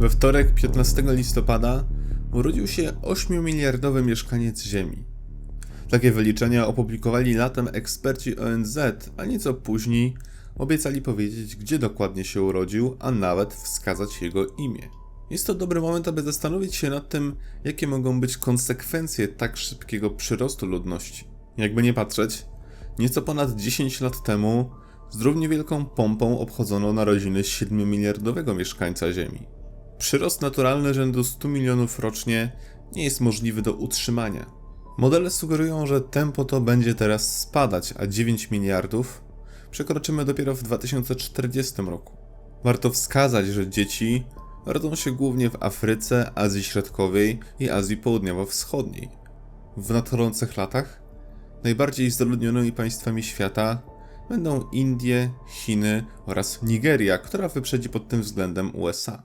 We wtorek 15 listopada urodził się 8-miliardowy mieszkaniec Ziemi. Takie wyliczenia opublikowali latem eksperci ONZ, a nieco później obiecali powiedzieć, gdzie dokładnie się urodził, a nawet wskazać jego imię. Jest to dobry moment, aby zastanowić się nad tym, jakie mogą być konsekwencje tak szybkiego przyrostu ludności. Jakby nie patrzeć, nieco ponad 10 lat temu z równie wielką pompą obchodzono narodziny 7-miliardowego mieszkańca Ziemi. Przyrost naturalny rzędu 100 milionów rocznie nie jest możliwy do utrzymania. Modele sugerują, że tempo to będzie teraz spadać, a 9 miliardów przekroczymy dopiero w 2040 roku. Warto wskazać, że dzieci rodzą się głównie w Afryce, Azji Środkowej i Azji Południowo-Wschodniej. W nadchodzących latach najbardziej zaludnionymi państwami świata będą Indie, Chiny oraz Nigeria, która wyprzedzi pod tym względem USA.